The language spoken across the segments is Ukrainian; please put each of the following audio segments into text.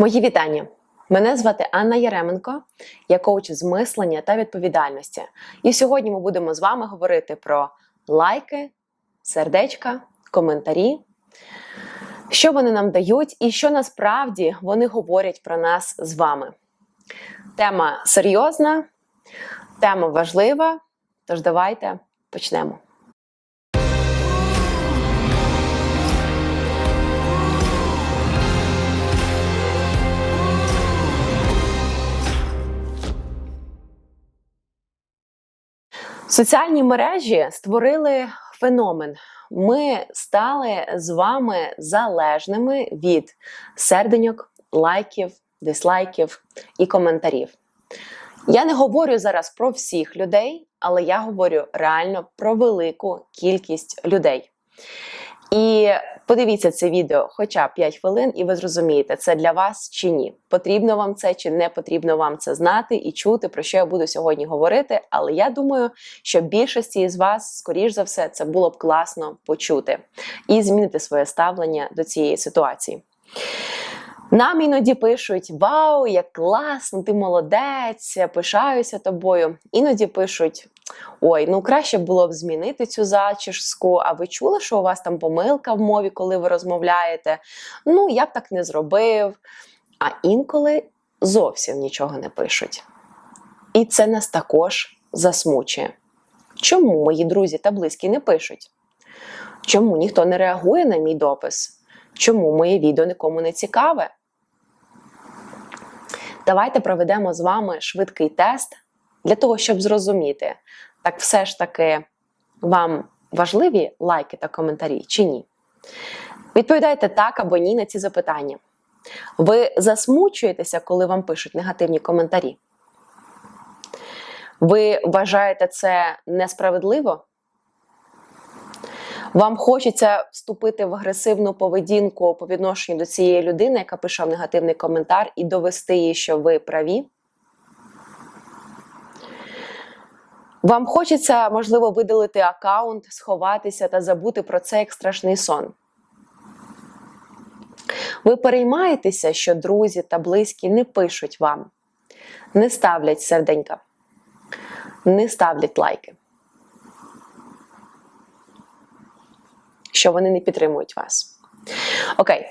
Мої вітання! Мене звати Анна Яременко, я коуч з мислення та відповідальності. І сьогодні ми будемо з вами говорити про лайки, сердечка, коментарі, що вони нам дають і що насправді вони говорять про нас з вами. Тема серйозна, тема важлива. Тож давайте почнемо. Соціальні мережі створили феномен. Ми стали з вами залежними від серденьок, лайків, дизлайків і коментарів. Я не говорю зараз про всіх людей, але я говорю реально про велику кількість людей. І подивіться це відео хоча б 5 хвилин, і ви зрозумієте, це для вас чи ні. Потрібно вам це чи не потрібно вам це знати і чути, про що я буду сьогодні говорити. Але я думаю, що більшості з вас, скоріш за все, це було б класно почути і змінити своє ставлення до цієї ситуації. Нам іноді пишуть: Вау, як класно, ти молодець, пишаюся тобою. Іноді пишуть: Ой, ну краще було б змінити цю зачіску, а ви чули, що у вас там помилка в мові, коли ви розмовляєте? Ну, я б так не зробив. А інколи зовсім нічого не пишуть. І це нас також засмучує. Чому мої друзі та близькі не пишуть? Чому ніхто не реагує на мій допис? Чому моє відео нікому не цікаве? Давайте проведемо з вами швидкий тест для того, щоб зрозуміти, так все ж таки вам важливі лайки та коментарі чи ні? Відповідайте так або ні на ці запитання. Ви засмучуєтеся, коли вам пишуть негативні коментарі? Ви вважаєте це несправедливо? Вам хочеться вступити в агресивну поведінку по відношенню до цієї людини, яка пише негативний коментар, і довести їй, що ви праві? Вам хочеться, можливо, видалити аккаунт, сховатися та забути про це як страшний сон. Ви переймаєтеся, що друзі та близькі не пишуть вам, не ставлять серденька, не ставлять лайки. Що вони не підтримують вас. Окей,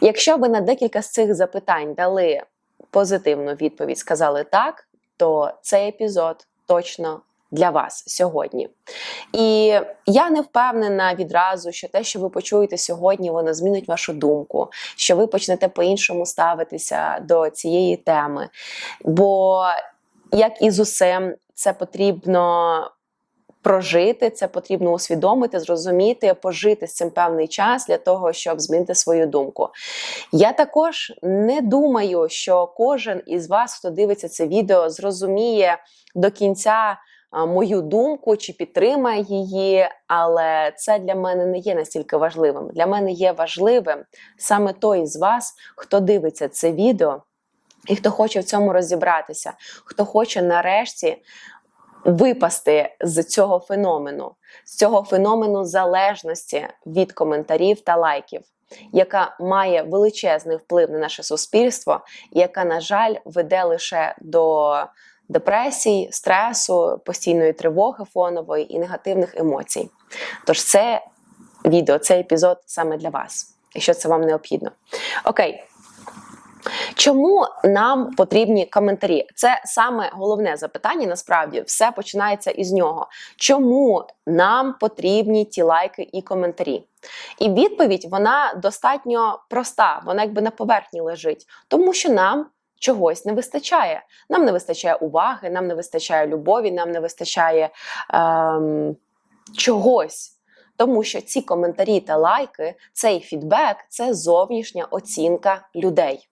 якщо ви на декілька з цих запитань дали позитивну відповідь, сказали так, то цей епізод точно для вас сьогодні. І я не впевнена відразу, що те, що ви почуєте сьогодні, воно змінить вашу думку, що ви почнете по-іншому ставитися до цієї теми. Бо, як і з усім, це потрібно. Прожити це потрібно усвідомити, зрозуміти, пожити з цим певний час для того, щоб змінити свою думку. Я також не думаю, що кожен із вас, хто дивиться це відео, зрозуміє до кінця мою думку чи підтримає її, але це для мене не є настільки важливим. Для мене є важливим саме той з вас, хто дивиться це відео і хто хоче в цьому розібратися, хто хоче нарешті. Випасти з цього феномену, з цього феномену залежності від коментарів та лайків, яка має величезний вплив на наше суспільство, яка, на жаль, веде лише до депресій, стресу, постійної тривоги фонової і негативних емоцій. Тож це відео, цей епізод саме для вас, якщо це вам необхідно. Окей. Чому нам потрібні коментарі? Це саме головне запитання. Насправді все починається із нього. Чому нам потрібні ті лайки і коментарі? І відповідь вона достатньо проста, вона якби на поверхні лежить, тому що нам чогось не вистачає. Нам не вистачає уваги, нам не вистачає любові, нам не вистачає ем, чогось. Тому що ці коментарі та лайки, цей фідбек це зовнішня оцінка людей.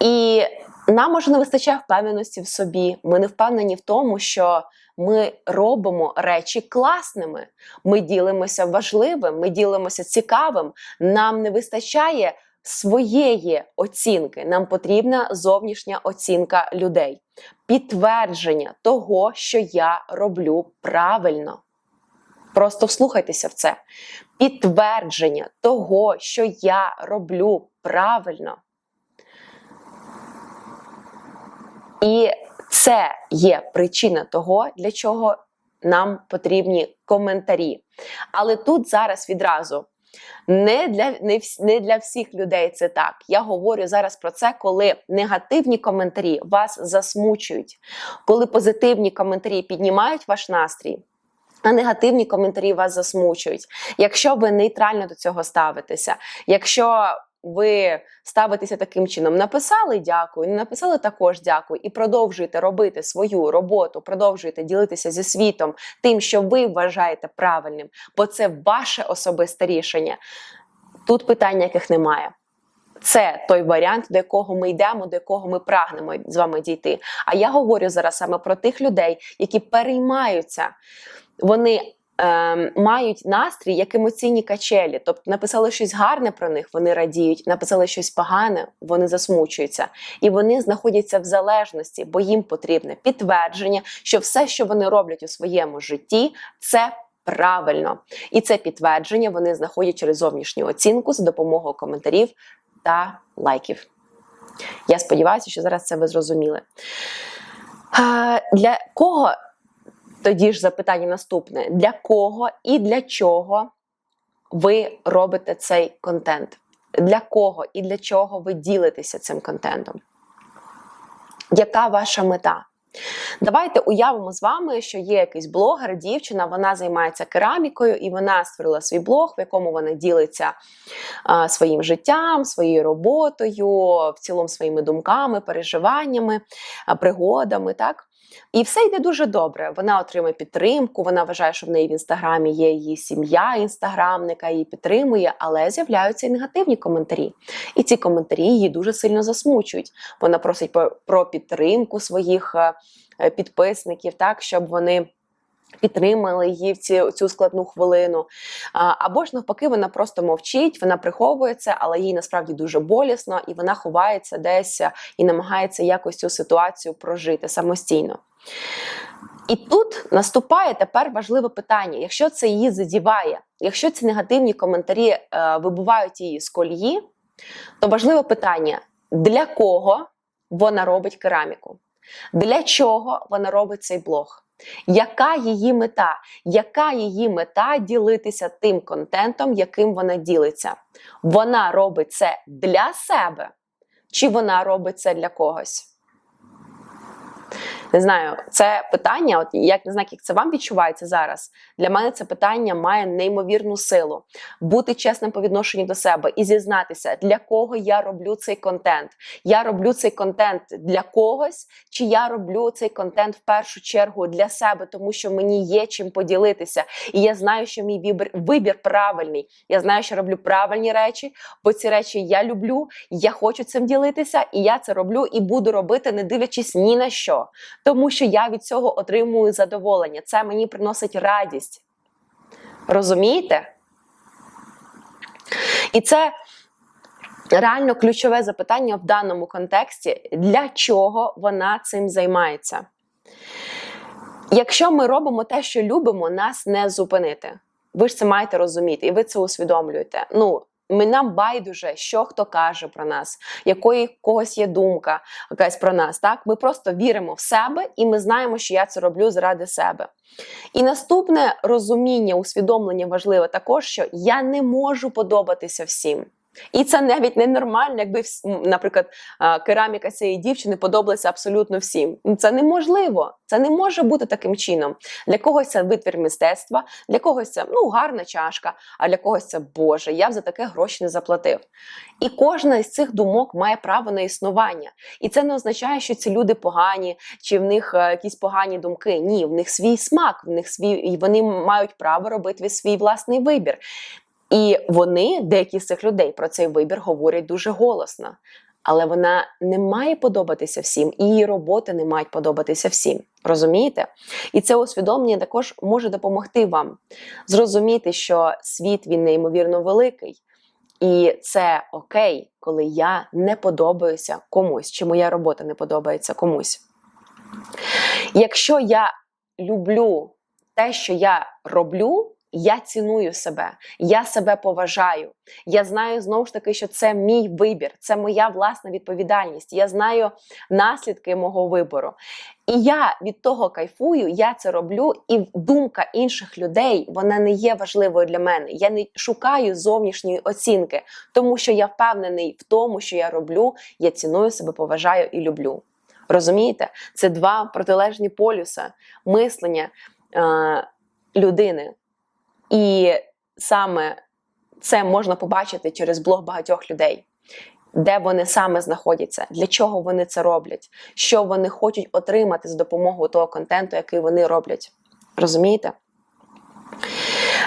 І нам може не вистачає впевненості в собі. Ми не впевнені в тому, що ми робимо речі класними. Ми ділимося важливим, ми ділимося цікавим. Нам не вистачає своєї оцінки. Нам потрібна зовнішня оцінка людей, підтвердження того, що я роблю правильно. Просто вслухайтеся в це. Підтвердження того, що я роблю правильно. І це є причина того, для чого нам потрібні коментарі. Але тут зараз відразу. Не для не, не для всіх людей це так. Я говорю зараз про це, коли негативні коментарі вас засмучують, коли позитивні коментарі піднімають ваш настрій, а негативні коментарі вас засмучують. Якщо ви нейтрально до цього ставитеся, якщо ви ставитеся таким чином, написали дякую, не написали також дякую, і продовжуєте робити свою роботу, продовжуєте ділитися зі світом тим, що ви вважаєте правильним, бо це ваше особисте рішення. Тут питань яких немає. Це той варіант, до якого ми йдемо, до якого ми прагнемо з вами дійти. А я говорю зараз саме про тих людей, які переймаються, вони ем, мають настрій як емоційні качелі. Тобто написали щось гарне про них, вони радіють, написали щось погане, вони засмучуються. І вони знаходяться в залежності, бо їм потрібне підтвердження, що все, що вони роблять у своєму житті, це правильно. І це підтвердження вони знаходять через зовнішню оцінку за допомогою коментарів та лайків. Я сподіваюся, що зараз це ви зрозуміли. Для кого тоді ж запитання наступне: для кого і для чого ви робите цей контент? Для кого і для чого ви ділитеся цим контентом? Яка ваша мета? Давайте уявимо з вами, що є якийсь блогер, дівчина, вона займається керамікою, і вона створила свій блог, в якому вона ділиться а, своїм життям, своєю роботою, в цілому своїми думками, переживаннями, пригодами. так? І все йде дуже добре. Вона отримує підтримку. Вона вважає, що в неї в інстаграмі є її сім'я, інстаграмника її підтримує, але з'являються і негативні коментарі. І ці коментарі її дуже сильно засмучують. Вона просить про- підтримку своїх е, підписників, так щоб вони. Підтримали її в ці, цю складну хвилину. А, або ж навпаки, вона просто мовчить, вона приховується, але їй насправді дуже болісно, і вона ховається десь е, і намагається якось цю ситуацію прожити самостійно. І тут наступає тепер важливе питання: якщо це її задіває, якщо ці негативні коментарі е, вибивають її з колії, то важливе питання: для кого вона робить кераміку? Для чого вона робить цей блог? Яка її мета? Яка її мета ділитися тим контентом, яким вона ділиться? Вона робить це для себе, чи вона робить це для когось? Не знаю, це питання, от як не знаю, як це вам відчувається зараз. Для мене це питання має неймовірну силу. Бути чесним по відношенню до себе і зізнатися, для кого я роблю цей контент. Я роблю цей контент для когось, чи я роблю цей контент в першу чергу для себе, тому що мені є чим поділитися. І я знаю, що мій вибір, вибір правильний. Я знаю, що роблю правильні речі, бо ці речі я люблю, я хочу цим ділитися, і я це роблю і буду робити, не дивлячись ні на що тому що я від цього отримую задоволення. Це мені приносить радість. Розумієте? І це реально ключове запитання в даному контексті, для чого вона цим займається. Якщо ми робимо те, що любимо, нас не зупинити. Ви ж це маєте розуміти, і ви це усвідомлюєте. Ну, ми нам байдуже, що хто каже про нас, якої когось є думка якась про нас. Так, ми просто віримо в себе, і ми знаємо, що я це роблю заради себе. І наступне розуміння, усвідомлення важливе також, що я не можу подобатися всім. І це навіть не нормально, якби наприклад, кераміка цієї дівчини подобалася абсолютно всім. Ну, Це неможливо. Це не може бути таким чином. Для когось це витвір мистецтва, для когось це ну гарна чашка, а для когось це Боже, я б за таке гроші не заплатив. І кожна із цих думок має право на існування. І це не означає, що ці люди погані, чи в них е, якісь погані думки. Ні, в них свій смак, в них свій, і вони мають право робити свій власний вибір. І вони, деякі з цих людей, про цей вибір говорять дуже голосно. Але вона не має подобатися всім, і її роботи не мають подобатися всім. Розумієте? І це усвідомлення також може допомогти вам зрозуміти, що світ він неймовірно великий. І це окей, коли я не подобаюся комусь, чи моя робота не подобається комусь. Якщо я люблю те, що я роблю, я ціную себе, я себе поважаю. Я знаю знову ж таки, що це мій вибір, це моя власна відповідальність. Я знаю наслідки мого вибору. І я від того кайфую, я це роблю, і думка інших людей вона не є важливою для мене. Я не шукаю зовнішньої оцінки, тому що я впевнений в тому, що я роблю, я ціную себе, поважаю і люблю. Розумієте? Це два протилежні полюса мислення е, людини. І саме це можна побачити через блог багатьох людей, де вони саме знаходяться, для чого вони це роблять, що вони хочуть отримати з допомогою того контенту, який вони роблять. Розумієте?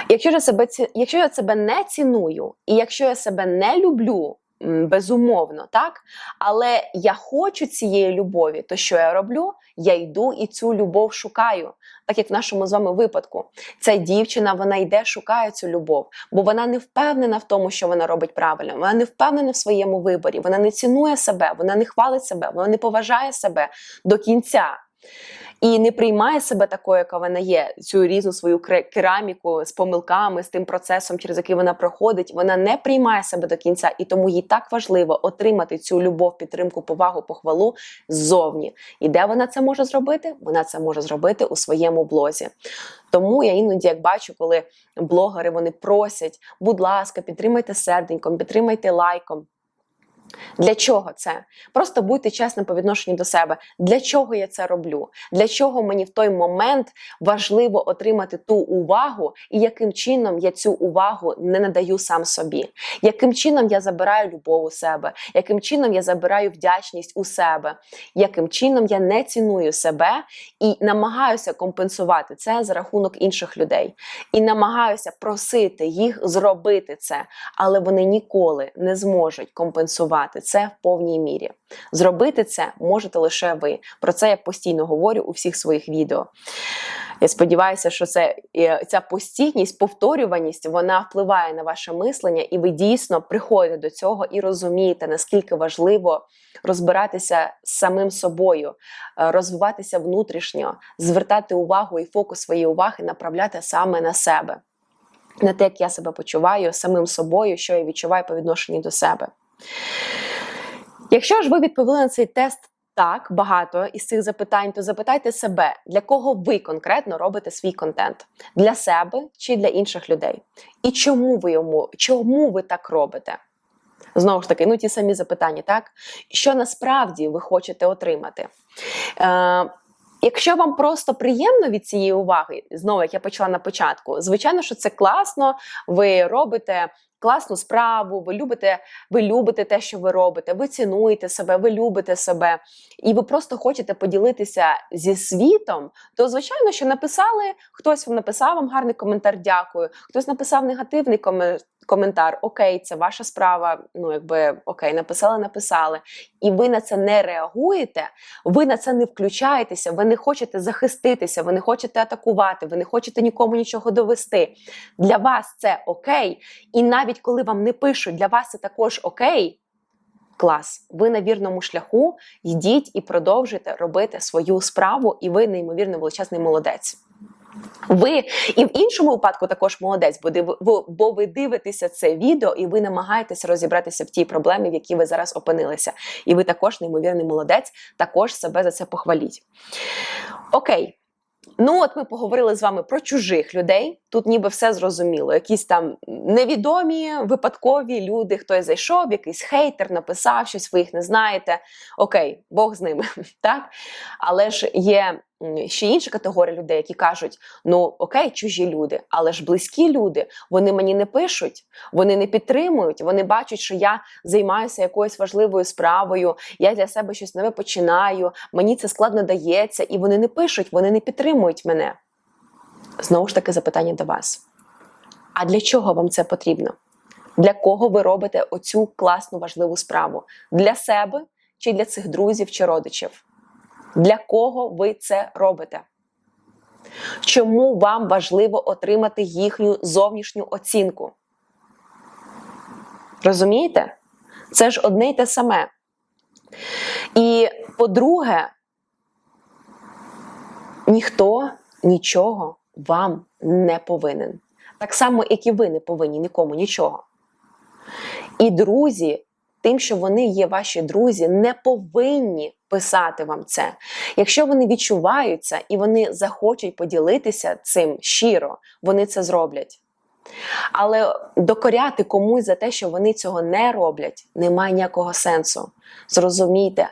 Якщо я себе якщо я себе не ціную, і якщо я себе не люблю, безумовно, так? Але я хочу цієї любові, то що я роблю? Я йду і цю любов шукаю. Так як в нашому з вами випадку, ця дівчина вона йде, шукає цю любов, бо вона не впевнена в тому, що вона робить правильно. Вона не впевнена в своєму виборі, вона не цінує себе, вона не хвалить себе, вона не поважає себе до кінця і не приймає себе такою, яка вона є, цю різну свою кераміку з помилками, з тим процесом, через який вона проходить, вона не приймає себе до кінця, і тому їй так важливо отримати цю любов, підтримку, повагу, похвалу ззовні. І де вона це може зробити? Вона це може зробити у своєму блозі. Тому я іноді як бачу, коли блогери вони просять, будь ласка, підтримайте серденьком, підтримайте лайком. Для чого це? Просто будьте чесним по відношенню до себе. Для чого я це роблю? Для чого мені в той момент важливо отримати ту увагу, і яким чином я цю увагу не надаю сам собі? Яким чином я забираю любов у себе? Яким чином я забираю вдячність у себе? Яким чином я не ціную себе і намагаюся компенсувати це за рахунок інших людей? І намагаюся просити їх зробити це, але вони ніколи не зможуть компенсувати приймати це в повній мірі. Зробити це можете лише ви. Про це я постійно говорю у всіх своїх відео. Я сподіваюся, що це ця постійність, повторюваність вона впливає на ваше мислення, і ви дійсно приходите до цього і розумієте, наскільки важливо розбиратися з самим собою, е, розвиватися внутрішньо, звертати увагу і фокус своєї уваги направляти саме на себе, на те, як я себе почуваю самим собою, що я відчуваю по відношенню до себе. Якщо ж ви відповіли на цей тест так, багато із цих запитань, то запитайте себе, для кого ви конкретно робите свій контент? Для себе чи для інших людей? І чому ви йому, чому ви так робите? Знову ж таки, ну ті самі запитання, так? Що насправді ви хочете отримати? Е, Якщо вам просто приємно від цієї уваги, знову як я почала на початку, звичайно, що це класно, ви робите класну справу, ви любите, ви любите те, що ви робите, ви цінуєте себе, ви любите себе, і ви просто хочете поділитися зі світом, то звичайно, що написали, хтось вам написав вам гарний коментар, дякую, хтось написав негативний коментар коментар, окей, це ваша справа. Ну, якби окей, написали, написали, і ви на це не реагуєте, ви на це не включаєтеся, ви не хочете захиститися, ви не хочете атакувати, ви не хочете нікому нічого довести. Для вас це окей. І навіть коли вам не пишуть, для вас це також окей. Клас, ви на вірному шляху, йдіть і продовжуйте робити свою справу, і ви неймовірно величезний молодець. Ви і в іншому випадку також молодець, бо ви дивитеся це відео і ви намагаєтеся розібратися в тій проблемі, в якій ви зараз опинилися. І ви також, неймовірний молодець, також себе за це похваліть. Окей. Ну, от ми поговорили з вами про чужих людей. Тут ніби все зрозуміло. Якісь там невідомі випадкові люди, хтось зайшов, якийсь хейтер написав щось, ви їх не знаєте. Окей, Бог з ними. так? Але ж є ще інша категорія людей, які кажуть: ну окей, чужі люди, але ж близькі люди, вони мені не пишуть, вони не підтримують, вони бачать, що я займаюся якоюсь важливою справою, я для себе щось нове починаю, мені це складно дається, і вони не пишуть, вони не підтримують мене. Знову ж таки, запитання до вас. А для чого вам це потрібно? Для кого ви робите оцю класну важливу справу? Для себе чи для цих друзів чи родичів? Для кого ви це робите? Чому вам важливо отримати їхню зовнішню оцінку? Розумієте? Це ж одне й те саме. І по-друге, ніхто нічого вам не повинен. Так само, як і ви не повинні нікому нічого. І друзі, тим, що вони є ваші друзі, не повинні писати вам це. Якщо вони відчуваються і вони захочуть поділитися цим щиро, вони це зроблять. Але докоряти комусь за те, що вони цього не роблять, немає ніякого сенсу. Зрозумійте,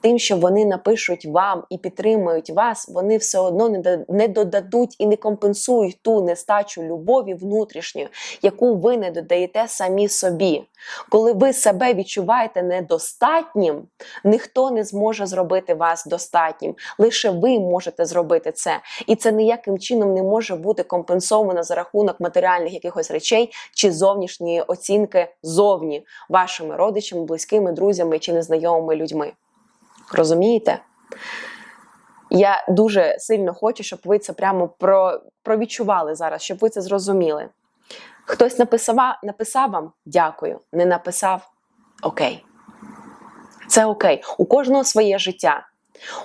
тим, що вони напишуть вам і підтримують вас, вони все одно не додадуть і не компенсують ту нестачу любові внутрішньої, яку ви не додаєте самі собі. Коли ви себе відчуваєте недостатнім, ніхто не зможе зробити вас достатнім. Лише ви можете зробити це. І це ніяким чином не може бути компенсовано за рахунок матеріальних якихось речей чи зовнішньої оцінки зовні вашими родичами, близькими, друзями чи незнайомими людьми. Розумієте? Я дуже сильно хочу, щоб ви це прямо про, провідчували зараз, щоб ви це зрозуміли. Хтось написав, написав вам дякую, не написав окей. Це окей. У кожного своє життя,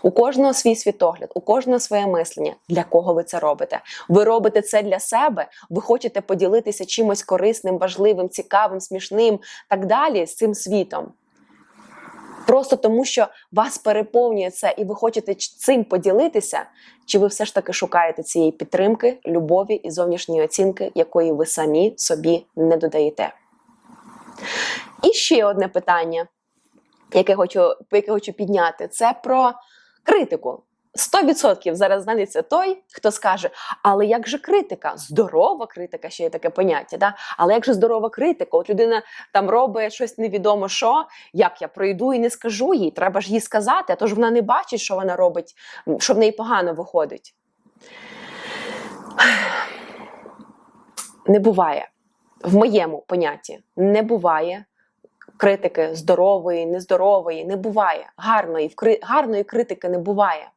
у кожного свій світогляд, у кожного своє мислення. Для кого ви це робите? Ви робите це для себе, ви хочете поділитися чимось корисним, важливим, цікавим, смішним, так далі з цим світом. Просто тому, що вас переповнює це, і ви хочете цим поділитися, чи ви все ж таки шукаєте цієї підтримки, любові і зовнішньої оцінки, якої ви самі собі не додаєте? І ще одне питання, яке хочу, яке хочу підняти, це про критику. 100% зараз знайдеться той, хто скаже: але як же критика? Здорова критика, ще є таке поняття, да? але як же здорова критика? От людина там робить щось невідомо що, як я пройду і не скажу їй, треба ж їй сказати, а то ж вона не бачить, що вона робить, що в неї погано виходить. Не буває. В моєму понятті не буває критики здорової, нездорової, не буває. Гарної, гарної критики не буває.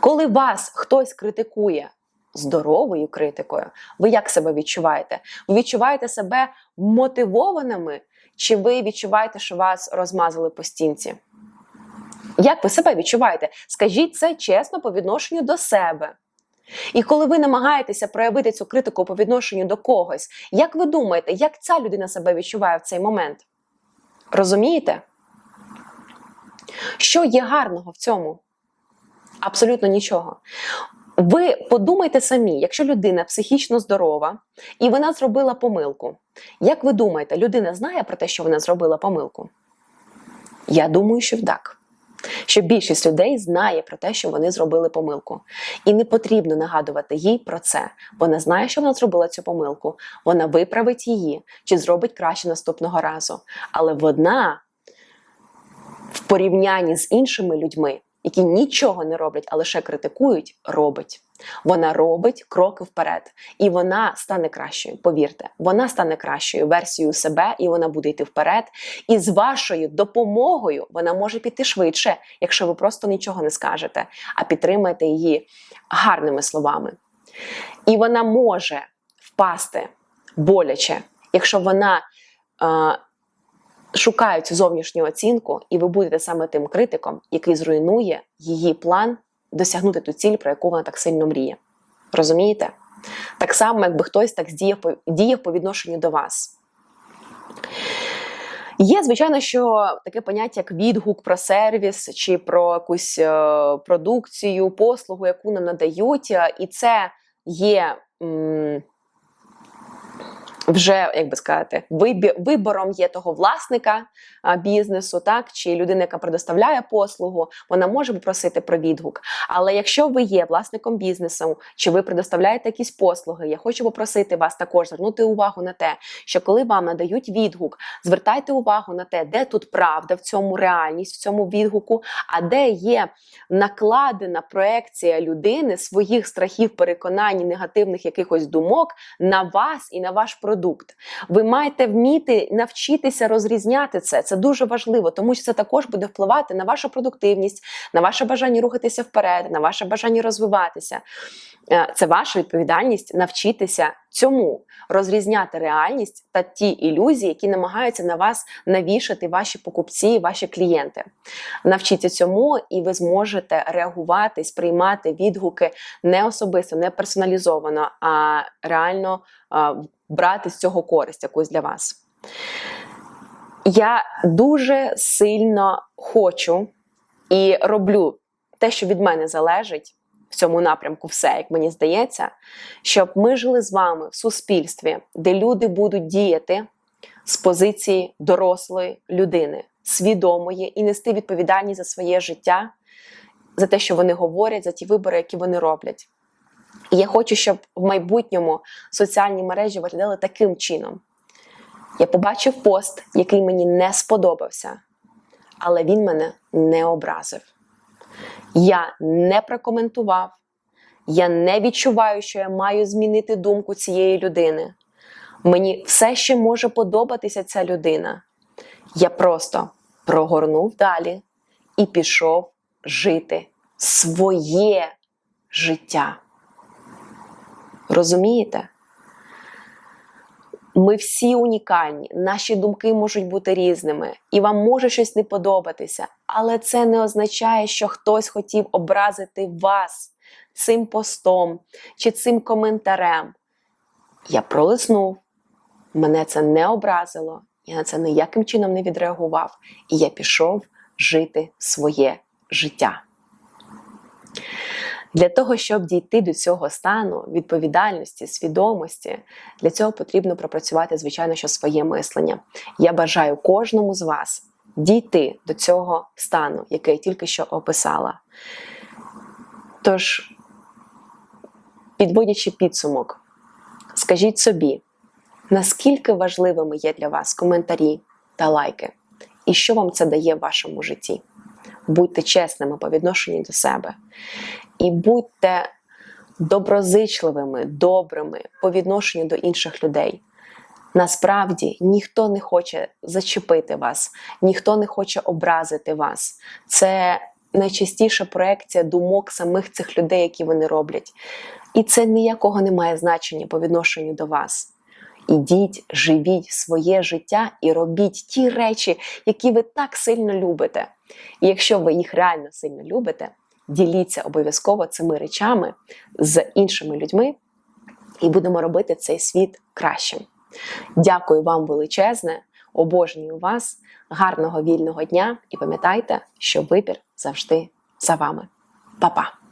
Коли вас хтось критикує здоровою критикою, ви як себе відчуваєте? Ви відчуваєте себе мотивованими, чи ви відчуваєте, що вас розмазали по стінці? Як ви себе відчуваєте? Скажіть це чесно по відношенню до себе. І коли ви намагаєтеся проявити цю критику по відношенню до когось, як ви думаєте, як ця людина себе відчуває в цей момент? Розумієте? Що є гарного в цьому? Абсолютно нічого. Ви подумайте самі, якщо людина психічно здорова і вона зробила помилку, як ви думаєте, людина знає про те, що вона зробила помилку? Я думаю, що так. Що більшість людей знає про те, що вони зробили помилку. І не потрібно нагадувати їй про це. Вона знає, що вона зробила цю помилку, вона виправить її чи зробить краще наступного разу. Але вона в порівнянні з іншими людьми, які нічого не роблять, а лише критикують, робить. Вона робить кроки вперед, і вона стане кращою. Повірте, вона стане кращою версією себе, і вона буде йти вперед. І з вашою допомогою вона може піти швидше, якщо ви просто нічого не скажете, а підтримаєте її гарними словами. І вона може впасти боляче, якщо вона. Шукає цю зовнішню оцінку, і ви будете саме тим критиком, який зруйнує її план досягнути ту ціль, про яку вона так сильно мріє. Розумієте? Так само, якби хтось так діяв по, діяв по відношенню до вас. Є, звичайно, що таке поняття, як відгук про сервіс чи про якусь е, продукцію, послугу, яку нам надають, і це є. м, вже, як би сказати, вибором є того власника бізнесу, так чи людина, яка предоставляє послугу, вона може попросити про відгук. Але якщо ви є власником бізнесу, чи ви предоставляєте якісь послуги, я хочу попросити вас також звернути увагу на те, що коли вам надають відгук, звертайте увагу на те, де тут правда в цьому реальність, в цьому відгуку, а де є накладена проекція людини своїх страхів, переконань, негативних якихось думок на вас і на ваш продукт. Ви маєте вміти навчитися розрізняти це. Це дуже важливо, тому що це також буде впливати на вашу продуктивність, на ваше бажання рухатися вперед, на ваше бажання розвиватися. Е, Це ваша відповідальність навчитися цьому розрізняти реальність та ті ілюзії, які намагаються на вас навішати ваші покупці, ваші клієнти. Навчіться цьому, і ви зможете реагувати, сприймати відгуки не особисто, не персоналізовано, а реально брати з цього користь якусь для вас. Я дуже сильно хочу і роблю те, що від мене залежить в цьому напрямку, все, як мені здається, щоб ми жили з вами в суспільстві, де люди будуть діяти з позиції дорослої людини, свідомої і нести відповідальність за своє життя, за те, що вони говорять, за ті вибори, які вони роблять. І я хочу, щоб в майбутньому соціальні мережі виглядали таким чином. Я побачив пост, який мені не сподобався, але він мене не образив. Я не прокоментував, я не відчуваю, що я маю змінити думку цієї людини. Мені все ще може подобатися ця людина. Я просто прогорнув далі і пішов жити своє життя. Розумієте? Ми всі унікальні, наші думки можуть бути різними, і вам може щось не подобатися, але це не означає, що хтось хотів образити вас цим постом чи цим коментарем. Я пролиснув, мене це не образило, я на це ніяким чином не відреагував, і я пішов жити своє життя. Для того, щоб дійти до цього стану відповідальності, свідомості, для цього потрібно пропрацювати, звичайно, що своє мислення. Я бажаю кожному з вас дійти до цього стану, який я тільки що описала. Тож, підводячи підсумок, скажіть собі, наскільки важливими є для вас коментарі та лайки, і що вам це дає в вашому житті? Будьте чесними по відношенню до себе. І будьте доброзичливими, добрими по відношенню до інших людей. Насправді ніхто не хоче зачепити вас, ніхто не хоче образити вас. Це найчастіша проекція думок самих цих людей, які вони роблять. І це ніякого не має значення по відношенню до вас. Ідіть, живіть своє життя і робіть ті речі, які ви так сильно любите. І якщо ви їх реально сильно любите, діліться обов'язково цими речами з іншими людьми, і будемо робити цей світ кращим. Дякую вам величезне, обожнюю вас, гарного вільного дня і пам'ятайте, що вибір завжди за вами. Па-па!